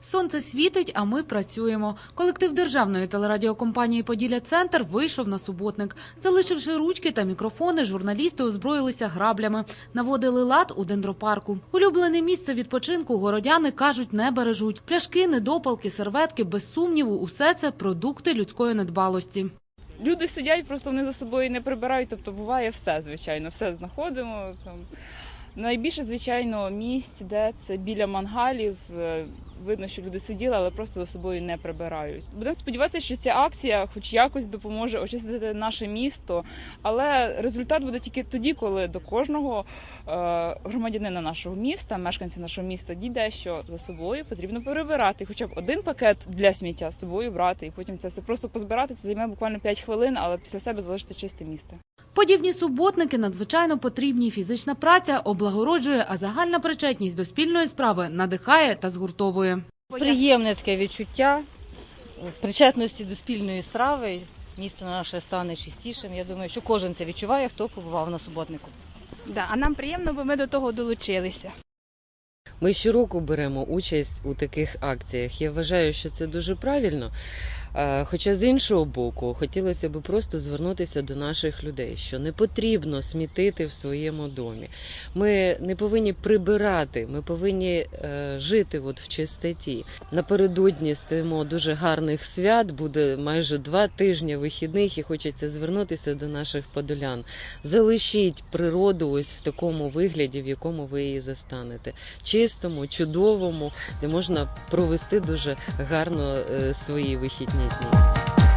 Сонце світить, а ми працюємо. Колектив державної телерадіокомпанії Поділля Центр вийшов на суботник. Залишивши ручки та мікрофони, журналісти озброїлися граблями, наводили лад у дендропарку. Улюблене місце відпочинку городяни кажуть, не бережуть. Пляшки, недопалки, серветки, без сумніву, усе це продукти людської недбалості. Люди сидять, просто вони за собою не прибирають. Тобто буває все, звичайно, все знаходимо. Там найбільше, звичайно, місць, де це біля мангалів. е, Видно, що люди сиділи, але просто за собою не прибирають. Будемо сподіватися, що ця акція, хоч якось, допоможе очистити наше місто. Але результат буде тільки тоді, коли до кожного е, громадянина нашого міста, мешканця нашого міста, дійде, що за собою потрібно перебирати, хоча б один пакет для сміття з собою брати, і потім це все просто позбирати. Це займе буквально 5 хвилин, але після себе залишиться чисте місто. Подібні суботники надзвичайно потрібні. Фізична праця облагороджує, а загальна причетність до спільної справи надихає та згуртовує. Приємне таке відчуття причетності до спільної страви. Місто наше стане чистішим. Я думаю, що кожен це відчуває, хто побував на суботнику. Да, а нам приємно, бо ми до того долучилися. Ми щороку беремо участь у таких акціях. Я вважаю, що це дуже правильно. Е, Хоча з іншого боку, хотілося б просто звернутися до наших людей, що не потрібно смітити в своєму домі. Ми не повинні прибирати, ми повинні е, жити от в чистоті. Напередодні стоїмо дуже гарних свят. Буде майже два тижні вихідних, і хочеться звернутися до наших подолян. Залишіть природу ось в такому вигляді, в якому ви її застанете чистому, чудовому, де можна провести дуже гарно е, свої вихідні дні.